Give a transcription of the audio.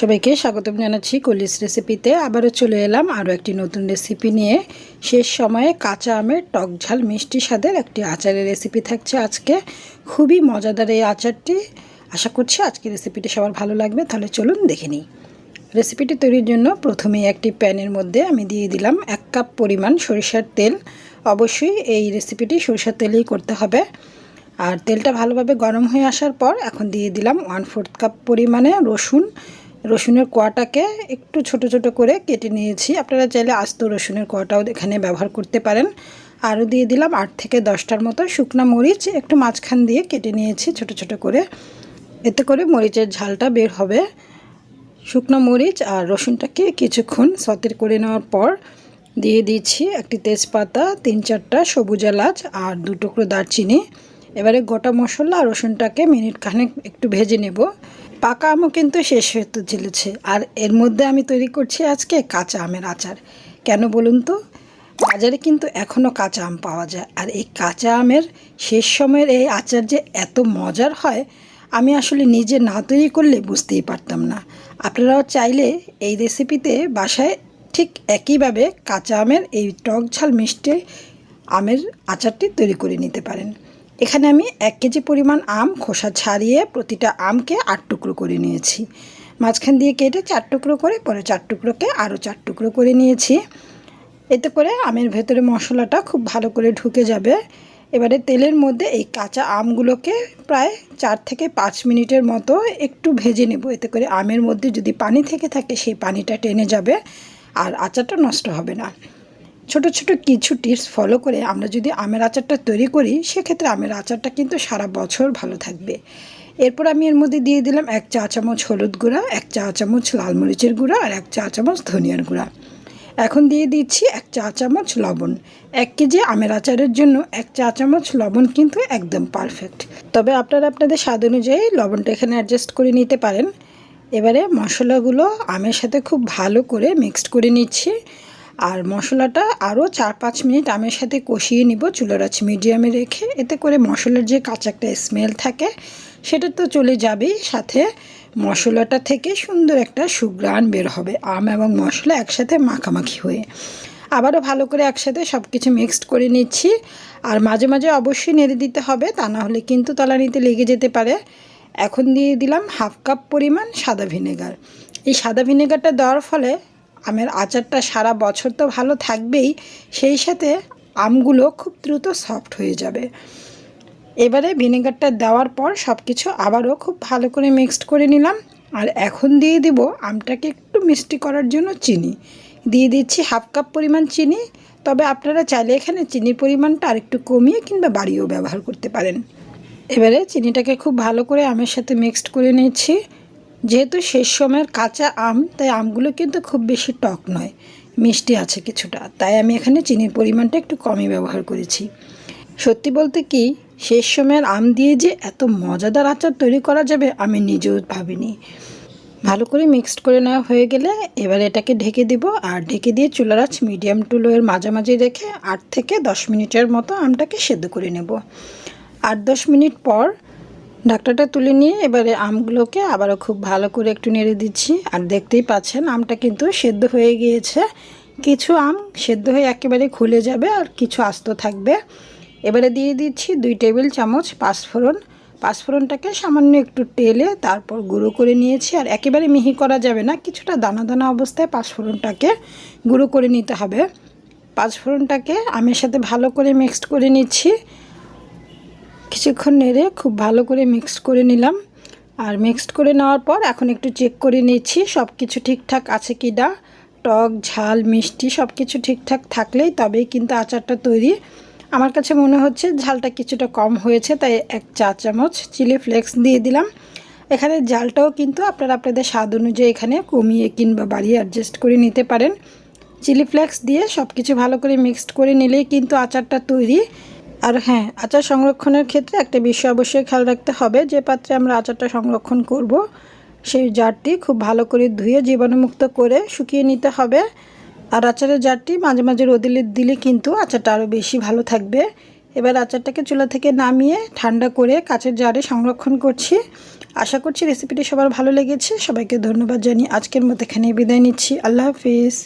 সবাইকে স্বাগতম জানাচ্ছি কলিস রেসিপিতে আবারও চলে এলাম আরও একটি নতুন রেসিপি নিয়ে। শেষ সময়ে কাঁচা আমের টক ঝাল মিষ্টি স্বাদের একটি আচারের রেসিপি থাকছে আজকে। খুবই মজাদার এই আচারটি। আশা করছি আজকে রেসিপিটি সবার ভালো লাগবে। তাহলে চলুন দেখে নিই। রেসিপিটি তৈরির জন্য প্রথমেই একটি প্যানের মধ্যে আমি দিয়ে দিলাম এক কাপ পরিমাণ সরিষার তেল। অবশ্যই এই রেসিপিটি সরিষার তেলেই করতে হবে। আর তেলটা ভালোভাবে গরম হয়ে আসার পর এখন দিয়ে দিলাম ওয়ান ফোর্থ কাপ পরিমাণে রসুন। রসুনের কোয়াটাকে একটু ছোট ছোট করে কেটে নিয়েছি। আপনারা চাইলে আস্ত রসুনের কোয়াটাও এখানে ব্যবহার করতে পারেন। আরও দিয়ে দিলাম আট থেকে দশটার মতো শুকনো মরিচ। একটু মাঝখান দিয়ে কেটে নিয়েছি ছোট ছোট করে। এতে করে মরিচের ঝালটা বের হবে। শুকনো মরিচ আর রসুনটাকে কিছুক্ষণ সতের করে নেওয়ার পর দিয়ে দিচ্ছি একটি তেজপাতা, তিন চারটা সবুজ এলাচ আর দু টুকরো দারচিনি। এবারে গোটা মশলা আর রসুনটাকে মিনিট খানেক একটু ভেজে নেব। পাকা আমও কিন্তু শেষ হতে চলেছে আর এর মধ্যে আমি তৈরি করছি আজকে কাঁচা আমের আচার। কেন বলুন তো? বাজারে কিন্তু এখনও কাঁচা আম পাওয়া যায়। আর এই কাঁচা আমের শেষ সময়ের এই আচার যে এত মজার হয়, আমি আসলে নিজে না তৈরি করলে বুঝতেই পারতাম না। আপনারাও চাইলে এই রেসিপিতে বাসায় ঠিক একইভাবে কাঁচা আমের এই টক ঝাল মিষ্টি আমের আচারটি তৈরি করে নিতে পারেন। এখানে আমি এক কেজি পরিমাণ আম, খোসা ছাড়িয়ে প্রতিটা আমকে আট টুকরো করে নিয়েছি। মাঝখান দিয়ে কেটে চার টুকরো করে, পরে চার টুকরোকে আরও চার টুকরো করে নিয়েছি। এতে করে আমের ভেতরে মশলাটা খুব ভালো করে ঢুকে যাবে। এবারে তেলের মধ্যে এই কাঁচা আমগুলোকে প্রায় চার থেকে পাঁচ মিনিটের মতো একটু ভেজে নেব। এতে করে আমের মধ্যে যদি পানি থেকে থাকে, সেই পানিটা টেনে যাবে আর আচারটা নষ্ট হবে না। ছোট ছোট কিছু টিপস ফলো করে আমরা যদি আমের আচারটা তৈরি করি, সেক্ষেত্রে আমের আচারটা কিন্তু সারা বছর ভালো থাকবে। এরপর আমি এর মধ্যে দিয়ে দিলাম এক চা চামচ হলুদ গুঁড়া, এক চা চামচ লাল মরিচের গুঁড়া আর এক চা চামচ ধনিয়ার গুঁড়া। এখন দিয়ে দিচ্ছি এক চা চামচ লবণ। এক কেজি আমের আচারের জন্য এক চা চামচ লবণ কিন্তু একদম পারফেক্ট তবে আপনারা আপনাদের স্বাদ অনুযায়ী লবণটা এখানে অ্যাডজাস্ট করে নিতে পারেন। এবারে মশলাগুলো আমের সাথে খুব ভালো করে মিক্সড করে নিচ্ছি। আর মশলাটা আরও চার পাঁচ মিনিট আমের সাথে কষিয়ে নিব চুলার আছে মিডিয়ামে রেখে। এতে করে মশলার যে কাঁচা একটা স্মেল থাকে, সেটা তো চলে যাবেই। সাথে মশলাটা থেকে সুন্দর একটা সুগ্রাণ বের হবে আম এবং মশলা একসাথে মাখামাখি হয়ে। আবারও ভালো করে একসাথে সব কিছু মিক্সড করে নিচ্ছি। আর মাঝে মাঝে অবশ্যই নেড়ে দিতে হবে, তা না হলে কিন্তু তলানিতে লেগে যেতে পারে। এখন দিয়ে দিলাম হাফ কাপ পরিমাণ সাদা ভিনেগার। এই সাদা ভিনেগারটা দেওয়ার ফলে আমের আচারটা সারা বছর তো ভালো থাকবেই, সেই সাথে আমগুলো খুব দ্রুত সফট হয়ে যাবে। এবারে ভিনেগারটা দেওয়ার পর সব কিছু আবারও খুব ভালো করে মিক্সড করে নিলাম। আর এখন দিয়ে দিব আমটাকে একটু মিষ্টি করার জন্য চিনি। দিয়ে দিচ্ছি হাফ কাপ পরিমাণ চিনি। তবে আপনারা চাইলে এখানে চিনির পরিমাণটা আরেকটু কমিয়ে কিংবা বাড়িয়েও ব্যবহার করতে পারেন। এবারে চিনিটাকে খুব ভালো করে আমের সাথে মিক্সড করে নিচ্ছি। যেহেতু শেষ সময়ের কাঁচা আম, তাই আমগুলো কিন্তু খুব বেশি টক নয়। মিষ্টি আছে কিছুটা, তাই আমি এখানে চিনির পরিমাণটা একটু কমই ব্যবহার করেছি। সত্যি বলতে কি, শেষ সময়ের আম দিয়ে যে এত মজাদার আচার তৈরি করা যাবে, আমি নিজেও ভাবিনি। ভালো করে মিক্সড করে নেওয়া হয়ে গেলে এবার এটাকে ঢেকে দিব, আর ঢেকে দিয়ে চুলার আঁচ মিডিয়াম টু লোয়ের মাঝামাঝি রেখে আট থেকে দশ মিনিটের মতো আমটাকে সেদ্ধ করে নেব। আট দশ মিনিট পর ঢাকটাটা তুলে নিয়ে এবারে আমগুলোকে আবারও খুব ভালো করে একটু নেড়ে দিচ্ছি। আর দেখতেই পাচ্ছেন, আমটা কিন্তু সেদ্ধ হয়ে গিয়েছে। কিছু আম সেদ্ধ হয়ে একেবারে খুলে যাবে আর কিছু আস্ত থাকবে। এবারে দিয়ে দিচ্ছি দুই টেবিল চামচ পাঁচফোড়ন। পাঁচফোড়নটাকে সামান্য একটু টেলে তারপর গুঁড়ো করে নিয়েছি। আর একেবারে মিহি করা যাবে না, কিছুটা দানা দানা অবস্থায় পাঁচফোড়নটাকে গুঁড়ো করে নিতে হবে। পাঁচফোড়নটাকে আমের সাথে ভালো করে মিক্সড করে নিচ্ছি। কিছুক্ষণ নেড়ে খুব ভালো করে মিক্সড করে নিলাম। আর মিক্সড করে নেওয়ার পর এখন একটু চেক করে নিচ্ছি সব কিছু ঠিকঠাক আছে কি না? টক, ঝাল, মিষ্টি সব কিছু ঠিকঠাক থাকলেই তবেই কিন্তু আচারটা তৈরি। আমার কাছে মনে হচ্ছে ঝালটা কিছুটা কম হয়েছে, তাই এক চা চামচ চিলি ফ্লেক্স দিয়ে দিলাম। এখানে জালটাও কিন্তু আপনারা আপনাদের স্বাদ অনুযায়ী এখানে কমিয়ে কিংবা বাড়িয়ে অ্যাডজাস্ট করে নিতে পারেন। চিলি ফ্লেক্স দিয়ে সব কিছু ভালো করে মিক্সড করে নিলেই কিন্তু আচারটা তৈরি। আর হ্যাঁ আচার সংরক্ষণের ক্ষেত্রে একটা বিষয় অবশ্যই খেয়াল রাখতে হবে যে পাত্রে আমরা আচারটা সংরক্ষণ করব, সেই জারটি খুব ভালো করে ধুয়ে জীবাণুমুক্ত করে শুকিয়ে নিতে হবে। আর আচারের জারটি মাঝে মাঝে রোদে দিলে কিন্তু আচারটা আরও বেশি ভালো থাকবে। এবার আচারটাকে চুলা থেকে নামিয়ে ঠান্ডা করে কাচের জারে সংরক্ষণ করছি। আশা করছি রেসিপিটি সবার ভালো লেগেছে। সবাইকে ধন্যবাদ জানিয়ে আজকের মতো এখানে বিদায় নিচ্ছি। আল্লাহ হাফিজ।